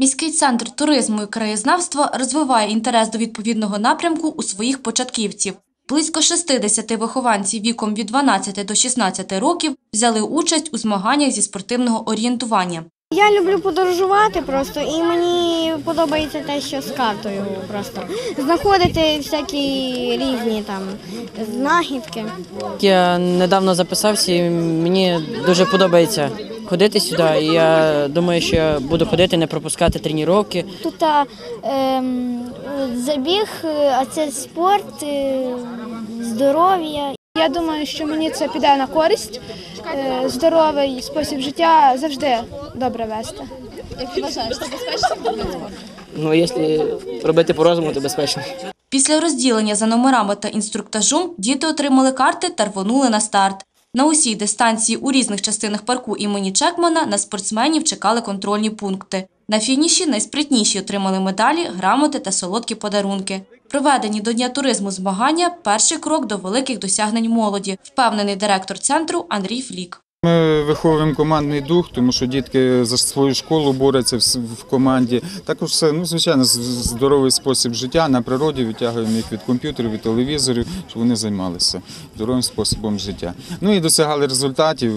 Міський центр туризму і краєзнавства розвиває інтерес до відповідного напрямку у своїх початківців. Близько 60 вихованців віком від 12 до 16 років взяли участь у змаганнях зі спортивного орієнтування. Я люблю подорожувати просто, і мені подобається те, що з картою просто знаходити всякі різні там знахідки. Я недавно записався і мені дуже подобається ходити сюди. І я думаю, що я буду ходити, не пропускати тренування. Тут а, ем, забіг, е, а це спорт, е, здоров'я. Я думаю, що мені це піде на користь. Е, Здоровий спосіб життя завжди добре вести. Ну, якщо робити по розуму, то безпечно. Після розділення за номерами та інструктажом діти отримали карти та рвонули на старт. На усій дистанції у різних частинах парку імені Чекмана на спортсменів чекали контрольні пункти. На фініші найспритніші отримали медалі, грамоти та солодкі подарунки. Проведені до Дня туризму змагання – перший крок до великих досягнень молоді, впевнений директор центру Андрій Флік. Ми виховуємо командний дух, тому що дітки за свою школу борються в команді. Також це ну звичайно, здоровий спосіб життя на природі Витягуємо їх від комп'ютерів, від телевізорів, щоб вони займалися здоровим способом життя. Ну і досягали результатів.